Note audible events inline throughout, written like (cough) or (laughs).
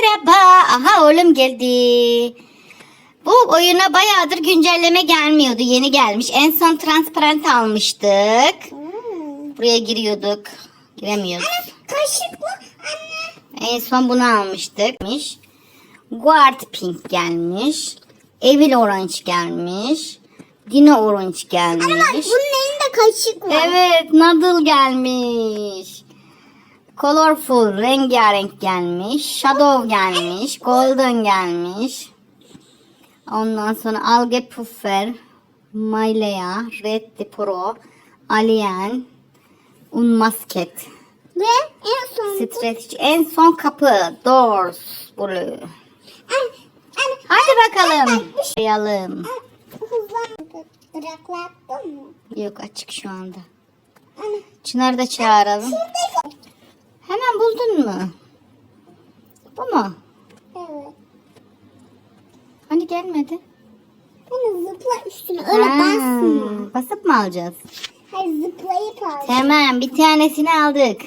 merhaba. Aha oğlum geldi. Bu oyuna bayağıdır güncelleme gelmiyordu. Yeni gelmiş. En son transparent almıştık. Hmm. Buraya giriyorduk. Giremiyoruz. Kaşıklı anne. En son bunu almıştık. Guard Pink gelmiş. Evil Orange gelmiş. Dino Orange gelmiş. Anne bak bunun elinde kaşık var. Evet, Noodle gelmiş. Colorful, rengarenk gelmiş. Shadow gelmiş. Golden gelmiş. Ondan sonra Alge Puffer, Mailea, Red Pro, Alien, Unmasket. Ve en son Stretch. En son kapı. Doors. Blue. Hadi bakalım. Bak, bir şey-. Duraklattın mı? Yok açık şu anda. Çınar'ı da çağıralım. Hemen buldun mu? Bu mu? Evet. Hani gelmedi? Hani zıpla üstüne öyle Ha, basma. Basıp mı alacağız? Hayır zıplayıp al. Tamam bir tanesini aldık.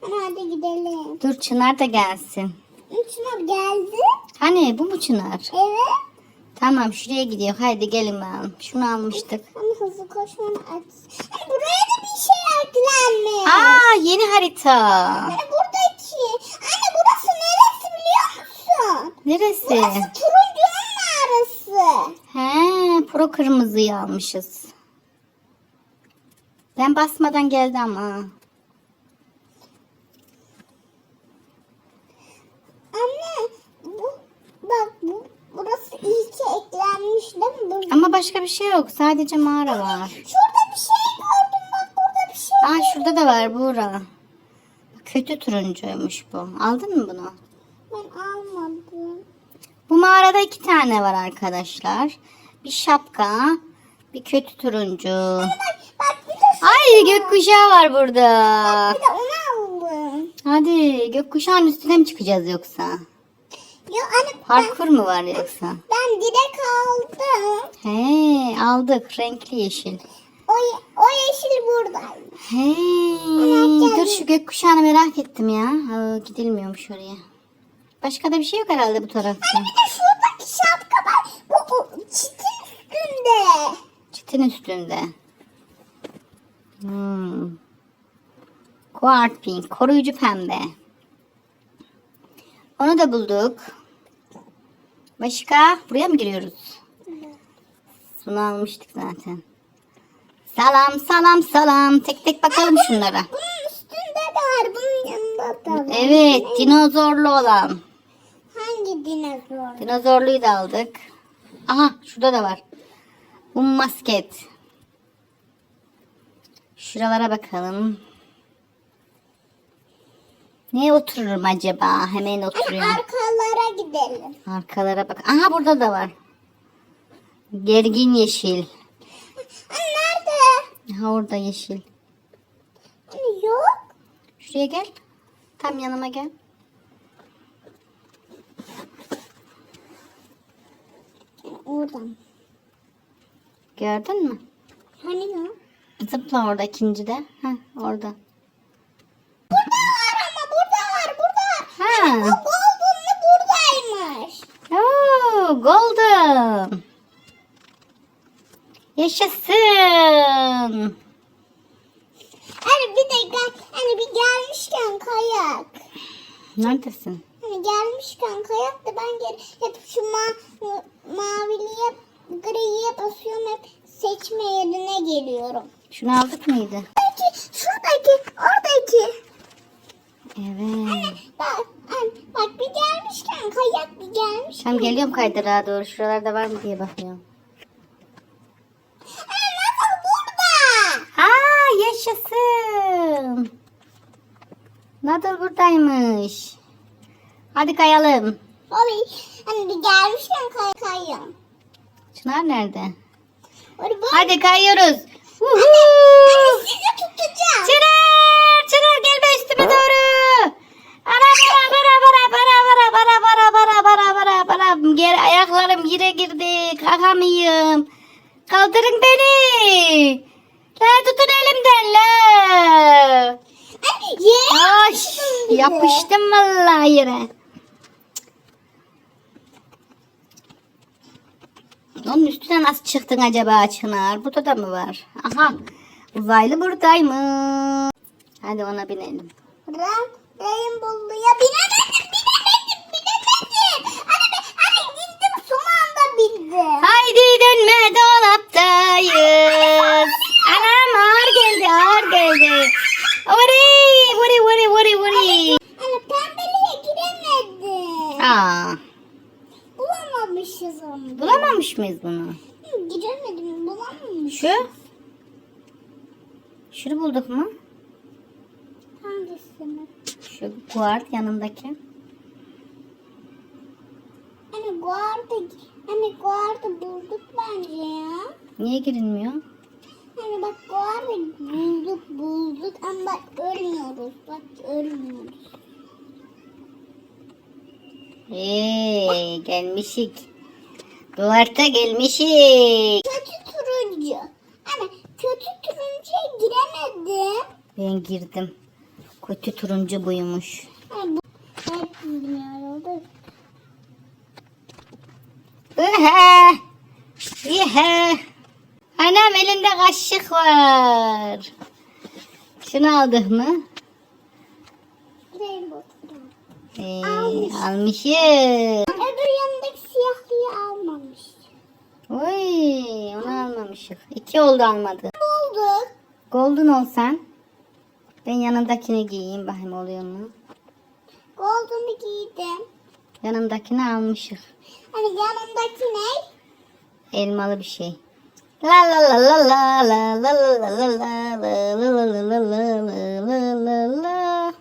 Hadi gidelim. Dur Çınar da gelsin. Çınar geldi. Hani bu mu Çınar? Evet. Tamam şuraya gidiyor. Haydi gelin bakalım. Şunu almıştık. Hani hızlı koşmanı aç. Buraya da bir şey eklenmiş. Aa yeni harita. Hani buradaki. Anne burası neresi biliyor musun? Neresi? Burası turuncunun mağarası. He, pro kırmızıyı almışız. Ben basmadan geldi ama. Anne bu bak bu burası ilk eklenmiş değil mi? Bu- Ama başka bir şey yok. Sadece mağara var. Şurada bir şey gördüm bak burada bir şey. Aa şurada da var Buğra. Kötü turuncuymuş bu. Aldın mı bunu? Ben almadım. Bu mağarada iki tane var arkadaşlar. Bir şapka, bir kötü turuncu. Bak bak şu- Ay gökkuşağı var burada. bir de onu aldım. Hadi gökkuşağın üstüne mi çıkacağız yoksa? Ya anne ben, Parkur mu var yoksa? ben direkt aldım. He aldık renkli yeşil. O, ye- o yeşil buradaymış. He dur şu gökkuşağını merak ettim ya. Aa, gidilmiyormuş oraya. Başka da bir şey yok herhalde bu tarafta. Bir de şuradaki şapka var. Bu, bu çitin üstünde. Çitin üstünde. Hmm. Quart pink, koruyucu pembe. Onu da bulduk. Başka? Buraya mı giriyoruz? Bunu almıştık zaten. Salam salam salam. Tek tek bakalım şunlara. Bunun üstünde de var. Bunun yanında da var. Evet, dinozorlu olan. Hangi dinozor? Dinozorluyu da aldık. Aha, şurada da var. Bu masket. Şuralara bakalım. Neye otururum acaba? Hemen oturuyorum. arkalara gidelim. Arkalara bak. Aha burada da var. Gergin yeşil. Hani? Aha orada yeşil. Hani yok. Şuraya gel. Tam yanıma gel. Oradan. Gördün mü? Hani yok? Zıpla orada ikinci de. Heh, orada. Burada var ama burada var burada. Ha. Bu golden'lı buradaymış. Oo, golden. Yaşasın. Hani bir de gel, hani bir gelmişken kayak. Neredesin? Hani gelmişken kayak da ben geri hep şu ma maviliye griye basıyorum hep seçme yerine geliyorum. Şunu aldık mıydı? Şuradaki, şuradaki, oradaki. Evet. Bak, hani bak bir gelmişken kayak bir gelmiş. Tam geliyorum kaydırağa doğru. Şuralarda var mı diye bakıyorum. Hani nasıl burada? Aa yaşasın. Nadal buradaymış. Hadi kayalım. Abi hani bir gelmişken kay kayıyorum. Çınar nerede? Hani bu Hadi kayıyoruz. Hani sizi tutacağım. Çınar, Çınar gelme üstüme doğru. Ara bara bara bara bara bara bara bara bara bara bara bara. Geri ayaklarım yere girdi. Kalkamıyorum. Kaldırın beni. Yapıştım vallahi yere. Onun üstüne nasıl çıktın acaba Çınar? Burada da mı var? Aha. Uzaylı buradaymış. Hadi ona binelim. Ben Rainbow'luya binemedim, binemedim, binemedim. Ana, ana indim son anda bindim. Haydi dönme dön. Aa, Bulamamışız onu. bulamamış mıyız bunu? Hı, Giremedim, bulamamışız. Şu? Şunu bulduk mu? Hangisini? Şu guard yanındaki. Hani guarda, hani guarda bulduk bence ya. Niye girilmiyor? Hani bak guarda bulduk bulduk ama bak ölmüyoruz. Bak ölmüyoruz. Hey, gelmişik. Guard'a gelmişik. Kötü turuncu. Hani kötü turuncuya giremedim. Ben girdim. Kötü turuncu buymuş. Hani bu hep bilmiyorum. Ühe! Ühe! Anam elinde kaşık var. Şunu aldık mı? Rainbow turuncu. Ee, Almış. almışız. Öbür yanındaki siyahlıyı almamış. Oy, onu almamışız. İki oldu almadı. Bulduk. Golden olsan. Ben yanındakini giyeyim bakayım oluyor mu? Golden'ı giydim. Yanındakini almışız. Hani yanındaki ne? Elmalı bir şey. La la la la la la la la la la la la la la la la la la la.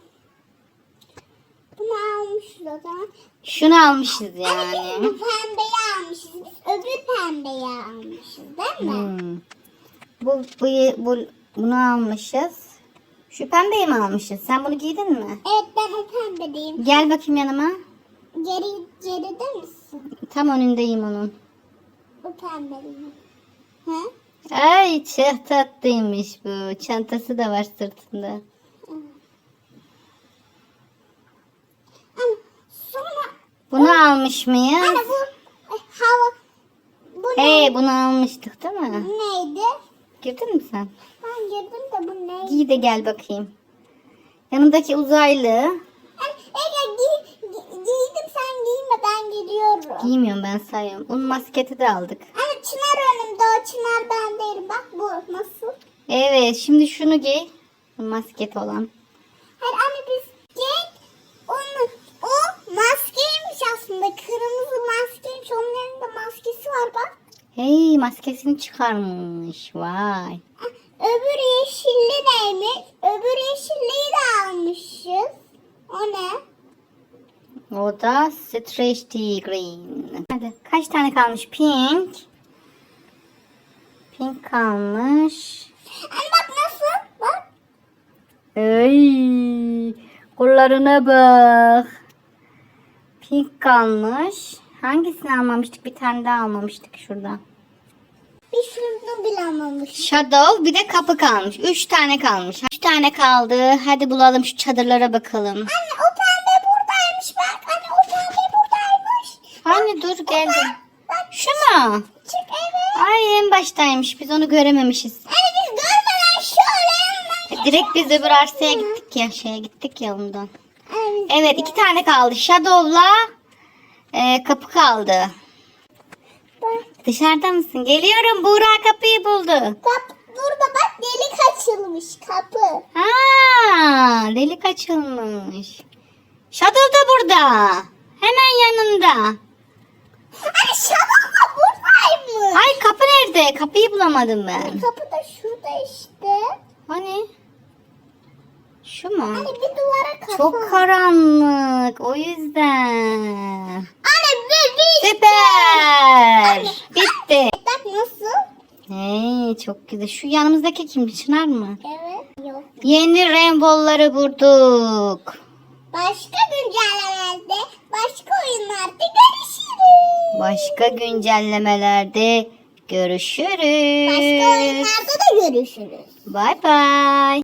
Bunu almışız o zaman. Şunu almışız Hani biz yani. bu pembeyi almışız. Biz öbür pembeyi almışız değil mi? Hmm. Bu, bu, bu, bunu almışız. Şu pembeyi mi almışız? Sen bunu giydin mi? Evet ben o pembedeyim. Gel bakayım yanıma. Geri, geride misin? Tam önündeyim onun. O pembedeyim. He? Ay çok tatlıymış bu. Çantası da var sırtında. Hani sonra Bunu almış mıyız? hani bu e, hava bu Hey bunu almıştık değil mi? neydi? Girdin mi sen? Ben girdim de bu neydi? Giy de gel bakayım. Yanındaki uzaylı. Hani Ege giy, gi- giydim sen giyme ben gidiyorum. Giymiyorum ben sayıyorum. Onun masketi de aldık. Hani Çınar önümde o Çınar ben değilim. Bak bu nasıl? Evet şimdi şunu giy. Bu masketi olan. Hayır anne biz gel onu o maskeymiş aslında. Kırmızı maskeymiş. Onun elinde maskesi var bak. Hey maskesini çıkarmış. Vay. Öbür yeşilli neymiş? Öbür yeşilliyi de almışız. O ne? O da stretch green. Hadi kaç tane kalmış? Pink. Pink kalmış. Anne bak nasıl? Bak. Ey, kollarına bak. Pink kalmış. Hangisini almamıştık? Bir tane daha almamıştık şurada. Bir şunu bile almamış. Shadow bir de kapı kalmış. Üç tane kalmış. Üç tane kaldı. Hadi bulalım şu çadırlara bakalım. Anne o pembe buradaymış bak. Anne o pembe buradaymış. Hani dur geldim. Bak Şu mu? çık evet. Ay en baştaymış. Biz onu görememişiz. Anne biz görmeden şöyle yanından. Direkt biz öbür arsaya gittik ya. Şeye gittik ya ondan. Anne biz- Evet iki tane kaldı. Shadow'la e, kapı kaldı. Bak. Dışarıda mısın? Geliyorum. Buğra kapıyı buldu. Kap, burada bak delik açılmış kapı. Ha, delik açılmış. Shadow da burada. Hemen yanında. Anne şabakla buradaymış. Ay kapı nerede? Kapıyı bulamadım ben. Kapı da şurada işte. Hani? Şu mu? Anne bir duvara kafa. Çok karanlık. O yüzden. Anne bir bir. Süper. Bitti. (laughs) Bak nasıl? Hey, çok güzel. Şu yanımızdaki kim? Çınar mı? Evet. Yok. Yeni rainbow'ları bulduk. Başka güncellemelerde, başka oyunlarda görüşürüz. Başka güncellemelerde görüşürüz. Başka oyunlarda da görüşürüz. Bye bye.